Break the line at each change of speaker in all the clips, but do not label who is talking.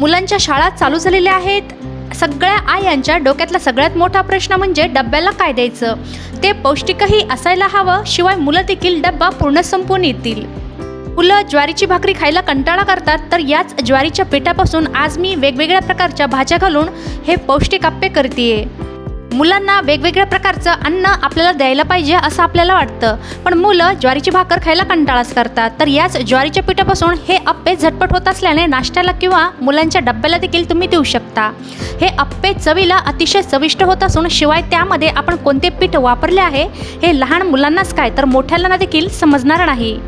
मुलांच्या शाळा चालू झालेल्या आहेत. सगळ्या आयांच्या डोक्यातला सगळ्यात मोठा प्रश्न म्हणजे डब्याला काय द्यायचं? ते पौष्टिकही असायला हवं शिवाय मुलं देखील डब्बा पूर्ण संपून येतील. मुलं ज्वारीची भाकरी खायला कंटाळा करतात तर याच ज्वारीच्या पिठापासून आज मी वेगवेगळ्या प्रकारच्या भाज्या घालून हे पौष्टिक आप्पे करते मुलांना वेगवेगळ्या प्रकारचं अन्न आपल्याला द्यायला पाहिजे असं आपल्याला वाटतं. पण मुलं ज्वारीची भाकर खायला कंटाळाच करतात. तर याच ज्वारीच्या पिठापासून हे अप्पे झटपट होत असल्याने नाश्त्याला किंवा मुलांच्या डब्याला देखील तुम्ही देऊ शकता. हे अप्पे चवीला अतिशय चविष्ट होत असून शिवाय त्यामध्ये आपण कोणते पीठ वापरले आहे हे लहान मुलांनाच काय तर मोठ्यांना देखील समजणार नाही.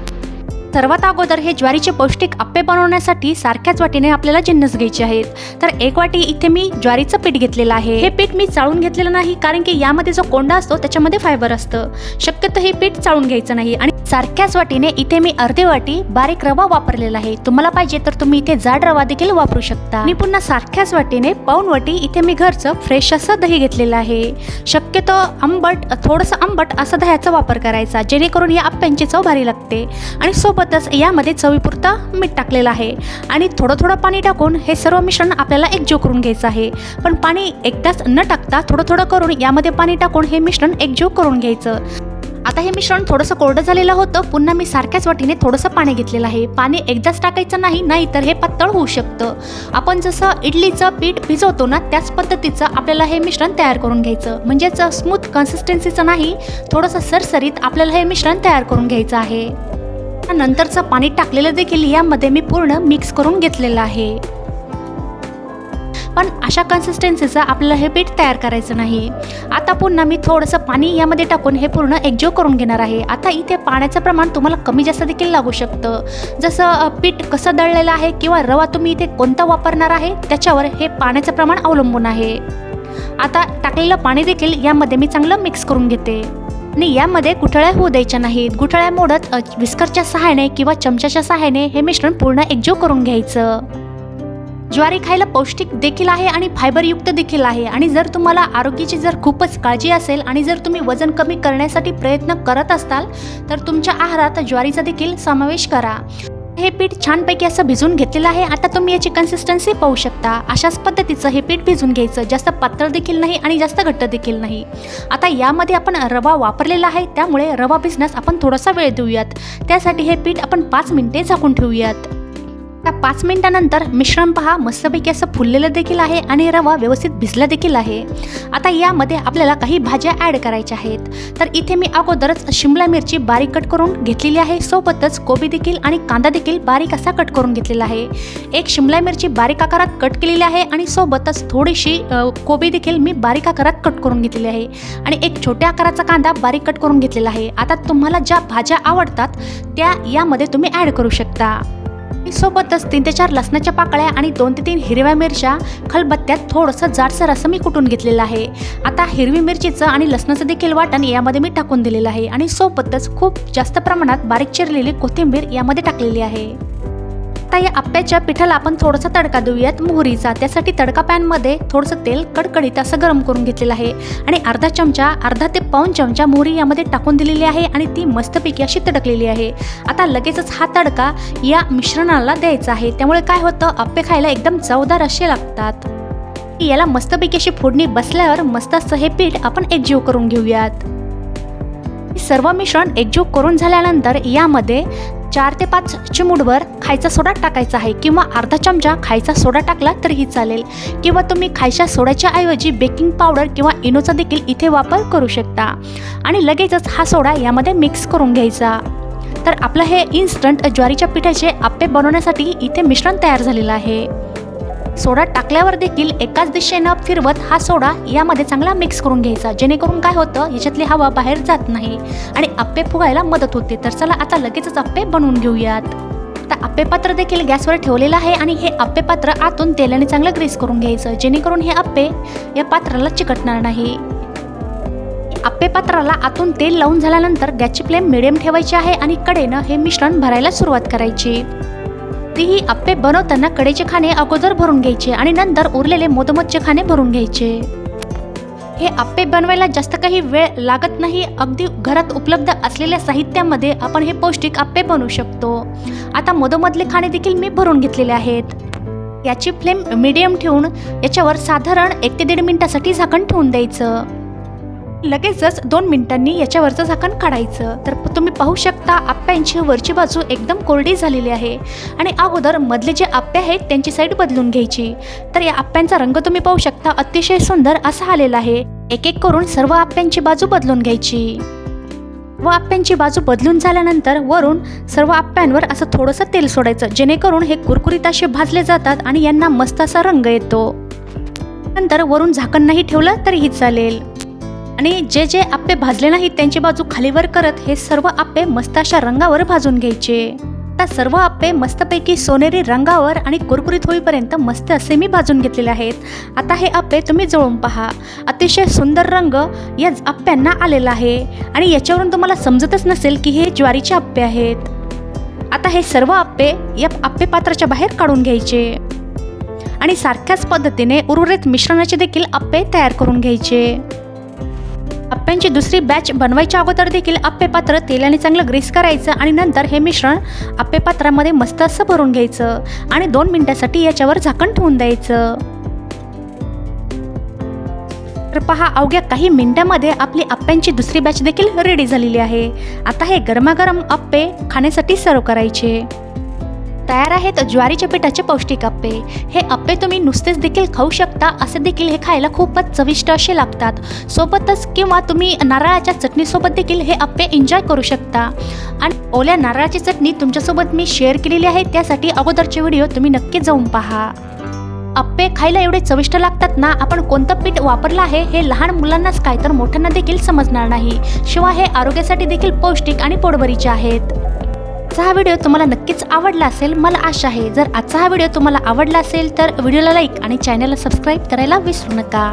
सर्वात अगोदर हे ज्वारीचे पौष्टिक आप्पे बनवण्यासाठी सारख्याच वाटीने आपल्याला जिन्नस घ्यायचे आहेत. तर एक वाटी इथे मी ज्वारीचं पीठ घेतलेलं आहे. हे पीठ मी चाळून घेतलेलं नाही कारण की यामध्ये जो कोंडा असतो त्याच्यामध्ये फायबर असतं. शक्यतो हे पीठ चाळून घ्यायचं नाही आणि सारख्याच वाटीने इथे मी अर्धी वाटी बारीक रवा वापरलेला आहे. तुम्हाला पाहिजे तर तुम्ही इथे जाड रवा देखील वापरू शकता. आणि पुन्हा सारख्याच वाटीने पाऊन वाटी इथे मी घरचं फ्रेश असं दही घेतलेलं आहे. शक्यतो आंबट थोडंसं आंबट असं दह्याचा वापर करायचा जेणेकरून या आप्प्यांची चव भारी लागते आणि सोबत सोबतच यामध्ये चवीपुरतं मीठ टाकलेलं आहे. आणि थोडं थोडं पाणी टाकून हे सर्व मिश्रण आपल्याला एकजीव करून घ्यायचं आहे. पण पाणी एकदाच न टाकता थोडं थोडं करून यामध्ये पाणी टाकून हे मिश्रण एकजीव करून घ्यायचं. आता हे मिश्रण थोडंसं कोरडं झालेलं होतं. पुन्हा मी सारख्याच वाटीने थोडंसं पाणी घेतलेलं आहे. पाणी एकदाच टाकायचं नाही नाही तर हे पातळ होऊ शकतं. आपण जसं इडलीचं पीठ भिजवतो ना त्याच पद्धतीचं आपल्याला हे मिश्रण तयार करून घ्यायचं. म्हणजेच स्मूथ कन्सिस्टन्सीचं नाही थोडंसं सरसरीत आपल्याला हे मिश्रण तयार करून घ्यायचं आहे. नंतरचं पाणी टाकलेलं देखील यामध्ये मी पूर्ण मिक्स करून घेतलेलं आहे. पण अशा कन्सिस्टन्सीचं आपल्याला हे पीठ तयार करायचं नाही. आता पुन्हा मी थोडंसं पाणी यामध्ये टाकून हे पूर्ण एकजीव करून घेणार आहे. आता इथे पाण्याचं प्रमाण तुम्हाला कमी जास्त देखील लागू शकतं. जसं पीठ कसं दळलेलं आहे किंवा रवा तुम्ही इथे कोणता वापरणार आहे त्याच्यावर हे पाण्याचं प्रमाण अवलंबून आहे. आता टाकलेलं पाणी देखील यामध्ये मी चांगलं मिक्स करून घेते. आणि यामध्ये गुठळ्या होऊ द्यायच्या नाहीत. गुठळ्या मोडत विस्करच्या सहाय्याने किंवा चमच्याच्या सहाय्याने हे मिश्रण पूर्ण एकजीव करून घ्यायचं. ज्वारी खायला पौष्टिक देखील आहे आणि फायबरयुक्त देखील आहे. आणि जर तुम्हाला आरोग्याची जर खूपच काळजी असेल आणि जर तुम्ही वजन कमी करण्यासाठी प्रयत्न करत असाल तर तुमच्या आहारात ज्वारीचा देखील समावेश करा. हे पीठ छानपैकी असं भिजून घेतलेलं आहे. आता तुम्ही याची कन्सिस्टन्सी पाहू शकता. अशाच पद्धतीचं हे पीठ भिजून घ्यायचं. जास्त पातळ देखील नाही आणि जास्त घट्ट देखील नाही. आता यामध्ये आपण रवा वापरलेला आहे. त्यामुळे रवा भिजण्यास आपण थोडासा वेळ देऊयात. त्यासाठी हे पीठ आपण पाच मिनिटे झाकून ठेवूयात. आता पाच मिनिटानंतर मिश्रण पहा मस्तपैकी असं फुललेलं देखील आहे आणि रवा व्यवस्थित भिजला देखील आहे. आता यामध्ये आपल्याला काही भाज्या ॲड करायच्या आहेत. तर इथे मी अगोदरच शिमला मिरची बारीक कट करून घेतलेली आहे. सोबतच कोबी देखील आणि कांदा देखील बारीक असा कट करून घेतलेला आहे. एक शिमला मिरची बारीक आकारात कट केलेली आहे आणि सोबतच थोडीशी कोबी देखील मी बारीक आकारात कट करून घेतलेली आहे. आणि एक छोट्या आकाराचा कांदा बारीक कट करून घेतलेला आहे. आता तुम्हाला ज्या भाज्या आवडतात त्या यामध्ये तुम्ही ॲड करू शकता. सोबतच तीन ते चार लसणाच्या पाकळ्या आणि दोन ते तीन हिरव्या मिरच्या खलबत्त्यात थोडंसं जाडसर असं मी कुटून घेतलेलं आहे. आता हिरवी मिरचीचं आणि लसणाचं देखील वाटण यामध्ये मी टाकून दिलेलं आहे आणि सोबतच खूप जास्त प्रमाणात बारीक चिरलेली कोथिंबीर यामध्ये टाकलेली आहे. आता या आप्याच्या पिठाला आपण थोडासा तडका देऊयात. मोहरीचा. त्यासाठी तडका पॅनमध्ये थोडंसं तेल कडकडीत असं गरम करून घेतलेलं आहे. आणि अर्धा चमचा अर्धा ते पाऊन चमचा मोहरी यामध्ये टाकून दिलेली आहे आणि ती मस्तपैकी अशी तडकलेली आहे. आता लगेचच हा तडका या मिश्रणाला द्यायचा आहे. त्यामुळे काय होतं? आप्पे खायला एकदम चवदार असे लागतात. याला मस्तपैकी अशी फोडणी बसल्यावर मस्त असं हे पीठ आपण एकजीव करून घेऊयात. सर्व मिश्रण एकजीव करून झाल्यानंतर यामध्ये चार ते पाच चिमूटभर खायचा सोडा टाकायचा आहे किंवा अर्धा चमचा खायचा सोडा टाकला तरीही चालेल. किंवा तुम्ही खायच्या सोड्याच्या ऐवजी बेकिंग पावडर किंवा इनोचा देखील इथे वापर करू शकता. आणि लगेचच हा सोडा यामध्ये मिक्स करून घ्यायचा. तर आपलं हे इन्स्टंट ज्वारीच्या पिठाचे आप्पे बनवण्यासाठी इथे मिश्रण तयार झालेलं आहे. सोडा टाकल्यावर देखील एकाच दिशेनं फिरवत हा सोडा यामध्ये चांगला मिक्स करून घ्यायचा. जेणेकरून काय होतं याच्यातली हवा बाहेर जात नाही आणि आप्पे फुगायला मदत होते. तर चला आता लगेचच आप्पे बनवून घेऊयात. आता आप्पे पात्र देखील गॅसवर ठेवलेलं आहे आणि हे आप्पे पात्र आतून तेलाने चांगलं ग्रीस करून घ्यायचं. जेणेकरून हे आप्पे या पात्राला चिकटणार नाही. आप्पे पात्राला आतून तेल लावून झाल्यानंतर गॅसची फ्लेम मिडियम ठेवायची आहे आणि कडेनं हे मिश्रण भरायला सुरुवात करायची. तीही आप्पे बनवताना कडेचे खाणे अगोदर भरून घ्यायचे आणि नंतर उरलेले मोदमोदचे खाणे भरून घ्यायचे. हे आप्पे बनवायला जास्त काही वेळ लागत नाही. अगदी घरात उपलब्ध असलेल्या साहित्यामध्ये आपण हे पौष्टिक आप्पे बनवू शकतो. आता मधोमधले खाणे देखील मी भरून घेतलेले आहेत. याची फ्लेम मिडियम ठेवून याच्यावर साधारण एक ते दीड मिनिटासाठी झाकण ठेवून द्यायचं. लगेचच दोन मिनिटांनी याच्यावरचं झाकण काढायचं. तर तुम्ही पाहू शकता आप्यांची वरची बाजू एकदम कोरडी झालेली आहे. आणि अगोदर मधले जे आप्पे आहेत त्यांची साईड बदलून घ्यायची. तर या आप्यांचा रंग तुम्ही पाहू शकता अतिशय सुंदर असा आलेला आहे. एक एक करून सर्व आप्यांची बाजू बदलून घ्यायची. व आप्यांची बाजू बदलून झाल्यानंतर वरून सर्व आप्यांवर असं थोडंसं तेल सोडायचं जेणेकरून हे कुरकुरीत असे भाजले जातात आणि यांना मस्त असा रंग येतो. नंतर वरून झाकण नाही ठेवलं तरीही चालेल. आणि जे जे आप्पे भाजले नाहीत त्यांची बाजू खालीवर करत हे सर्व आप्पे मस्त अशा रंगावर भाजून घ्यायचे. आता सर्व आप्पे मस्तपैकी सोनेरी रंगावर आणि कुरकुरीत होईपर्यंत मस्त असे मी भाजून घेतलेले आहेत. आता हे आप्पे तुम्ही जळून पहा. अतिशय सुंदर रंग या आप्प्यांना आलेला आहे आणि याच्यावरून तुम्हाला समजतच नसेल की हे ज्वारीचे आप्पे आहेत. आता हे सर्व आप्पे या आप्पे पात्राच्या बाहेर काढून घ्यायचे. आणि सारख्याच पद्धतीने उर्वरित मिश्रणाचे देखील आप्पे तयार करून घ्यायचे. अप्प्यांची दुसरी बॅच बनवायच्या अगोदर देखील अप्पे पात्र तेलाने चांगलं ग्रीस करायचं आणि नंतर हे मिश्रण अप्पे पात्रामध्ये मस्त असं भरून घ्यायचं आणि दोन मिनिटासाठी याच्यावर झाकण ठेवून द्यायचं. तर पहा अवघ्या काही मिनिटांमध्ये आपली अप्प्यांची दुसरी बॅच देखील रेडी झालेली आहे. आता हे गरमागरम अप्पे खाण्यासाठी सर्व करायचे. तयार आहेत ज्वारीच्या पिठाचे पौष्टिक अप्पे. हे अप्पे तुम्ही नुसतेच देखील खाऊ शकता असे देखील हे खायला खूपच चविष्ट असे लागतात. सोबतच किंवा तुम्ही नारळाच्या चटणीसोबत देखील हे अप्पे एन्जॉय करू शकता. आणि ओल्या नारळाची चटणी तुमच्यासोबत मी शेअर केलेली आहे त्यासाठी अगोदरचे व्हिडिओ तुम्ही नक्की जाऊन पहा. अप्पे खायला एवढे चविष्ट लागतात ना आपण कोणतं पीठ वापरलं आहे हे लहान मुलांनाच काय तर मोठ्यांना देखील समजणार नाही. शिवाय हे आरोग्यासाठी देखील पौष्टिक आणि पोटभरीचे आहेत. आजचा हा व्हिडिओ तुम्हाला नक्कीच आवडला असेल मला आशा आहे. जर आजचा हा व्हिडिओ तुम्हाला आवडला असेल तर व्हिडिओला लाईक आणि चॅनलला सबस्क्राईब करायला विसरू नका.